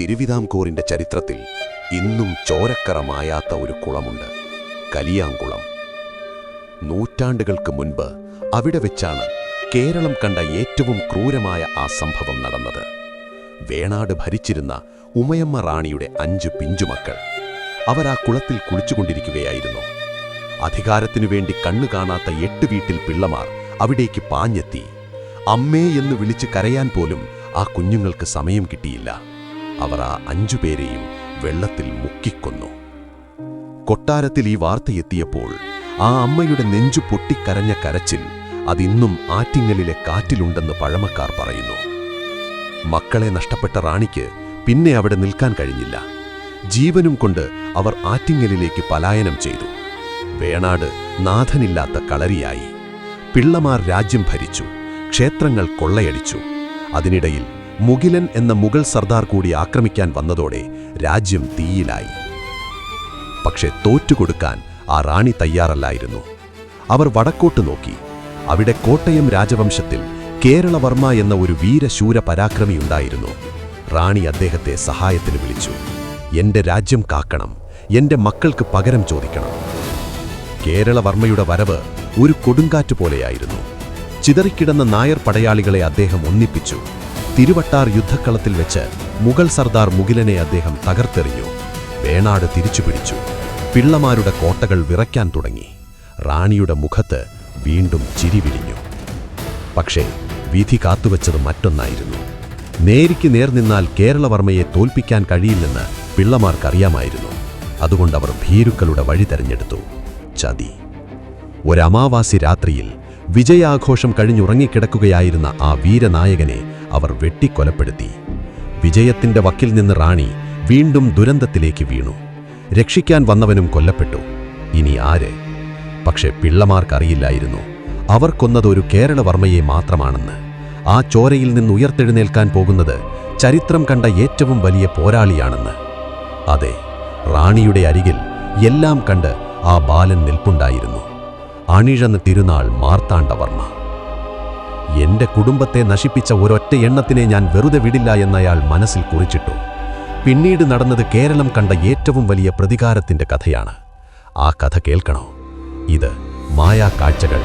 തിരുവിതാംകൂറിന്റെ ചരിത്രത്തിൽ ഇന്നും ചോരക്കറ മായാത്ത ഒരു കുളമുണ്ട്. കലിയാങ്കുളം. നൂറ്റാണ്ടുകൾക്ക് മുൻപ് അവിടെ വെച്ചാണ് കേരളം കണ്ട ഏറ്റവും ക്രൂരമായ ആ സംഭവം നടന്നത്. വേണാട് ഭരിച്ചിരുന്ന ഉമയമ്മ റാണിയുടെ അഞ്ച് പിഞ്ചുമക്കൾ. അവർ ആ കുളത്തിൽ കുളിച്ചുകൊണ്ടിരിക്കുകയായിരുന്നു. അധികാരത്തിനു വേണ്ടി കണ്ണു കാണാത്ത എട്ട് വീട്ടിൽ പിള്ളമാർ അവിടേക്ക് പാഞ്ഞെത്തി. അമ്മേ എന്ന് വിളിച്ച് കരയാൻ പോലും ആ കുഞ്ഞുങ്ങൾക്ക് സമയം കിട്ടിയില്ല. അവർ ആ അഞ്ചു പേരെയും വെള്ളത്തിൽ മുക്കിക്കൊന്നു. കൊട്ടാരത്തിൽ ഈ വാർത്തയെത്തിയപ്പോൾ ആ അമ്മയുടെ നെഞ്ചു പൊട്ടിക്കരഞ്ഞ കരച്ചിൽ അതിന്നും ആറ്റിങ്ങലിലെ കാറ്റിലുണ്ടെന്ന് പഴമക്കാർ പറയുന്നു. മക്കളെ നഷ്ടപ്പെട്ട റാണിക്ക് പിന്നെ അവിടെ നിൽക്കാൻ കഴിഞ്ഞില്ല. ജീവനും കൊണ്ട് അവർ ആറ്റിങ്ങലിലേക്ക് പലായനം ചെയ്തു. വേണാട് നാഥനില്ലാത്ത കളരിയായി. പിള്ളമാർ രാജ്യം ഭരിച്ചു. ക്ഷേത്രങ്ങൾ കൊള്ളയടിച്ചു. അതിനിടയിൽ മുകിലൻ എന്ന മുഗൾ സർദാർ കൂടി ആക്രമിക്കാൻ വന്നതോടെ രാജ്യം തീയിലായി. പക്ഷെ തോറ്റുകൊടുക്കാൻ ആ റാണി തയ്യാറല്ലായിരുന്നു. അവർ വടക്കോട്ട് നോക്കി. അവിടെ കോട്ടയം രാജവംശത്തിൽ കേരളവർമ്മ എന്ന ഒരു വീരശൂര പരാക്രമിയുണ്ടായിരുന്നു റാണി അദ്ദേഹത്തെ സഹായത്തിന് വിളിച്ചു. എന്റെ രാജ്യം കാക്കണം. എന്റെ മക്കൾക്ക് പകരം ചോദിക്കണം. കേരളവർമ്മയുടെ വരവ് ഒരു കൊടുങ്കാറ്റ് പോലെയായിരുന്നു. ചിതറിക്കിടന്ന നായർ പടയാളികളെ അദ്ദേഹം ഒന്നിപ്പിച്ചു. തിരുവട്ടാർ യുദ്ധക്കളത്തിൽ വെച്ച് മുഗൾ സർദാർ മുകിലനെ അദ്ദേഹം തകർത്തെറിഞ്ഞു. വേണാട് തിരിച്ചുപിടിച്ചു. പിള്ളമാരുടെ കോട്ടകൾ വിറയ്ക്കാൻ തുടങ്ങി. റാണിയുടെ മുഖത്ത് വീണ്ടും ചിരി വിരിഞ്ഞു. പക്ഷേ വിധി കാത്തുവച്ചത് മറ്റൊന്നായിരുന്നു. നേരിക്ക് നേർ നിന്നാൽ കേരളവർമ്മയെ തോൽപ്പിക്കാൻ കഴിയില്ലെന്ന് പിള്ളമാർക്കറിയാമായിരുന്നു. അതുകൊണ്ടവർ ഭീരുക്കളുടെ വഴി തെരഞ്ഞെടുത്തു. ചതി. ഒരമാവാസി രാത്രിയിൽ വിജയാഘോഷം കഴിഞ്ഞുറങ്ങിക്കിടക്കുകയായിരുന്ന ആ വീരനായകനെ അവർ വെട്ടിക്കൊലപ്പെടുത്തി. വിജയത്തിന്റെ വക്കിൽ നിന്ന് റാണി വീണ്ടും ദുരന്തത്തിലേക്ക് വീണു. രക്ഷിക്കാൻ വന്നവനും കൊല്ലപ്പെട്ടു. ഇനി ആര്? പക്ഷെ പിള്ളമാർക്കറിയില്ലായിരുന്നു. അവർ കൊന്നതൊരു കേരളവർമ്മയെ മാത്രമാണെന്ന്. ആ ചോരയിൽ നിന്ന് ഉയർത്തെഴുന്നേൽക്കാൻ പോകുന്നത് ചരിത്രം കണ്ട ഏറ്റവും വലിയ പോരാളിയാണെന്ന്. അതെ റാണിയുടെ അരികിൽ എല്ലാം കണ്ട് ആ ബാലൻ നിൽപ്പുണ്ടായിരുന്നു. അണിഴന്ന് തിരുനാൾ മാർത്താണ്ഡവർമ്മ. എന്റെ കുടുംബത്തെ നശിപ്പിച്ച ഒരൊറ്റ എണ്ണത്തിനെ ഞാൻ വെറുതെ വിടില്ല എന്നയാൾ മനസ്സിൽ കുറിച്ചിട്ടു. പിന്നീട് നടന്നത് കേരളം കണ്ട ഏറ്റവും വലിയ പ്രതികാരത്തിന്റെ കഥയാണ്. ആ കഥ കേൾക്കണോ? ഇത് മായാ കാഴ്ചകൾ.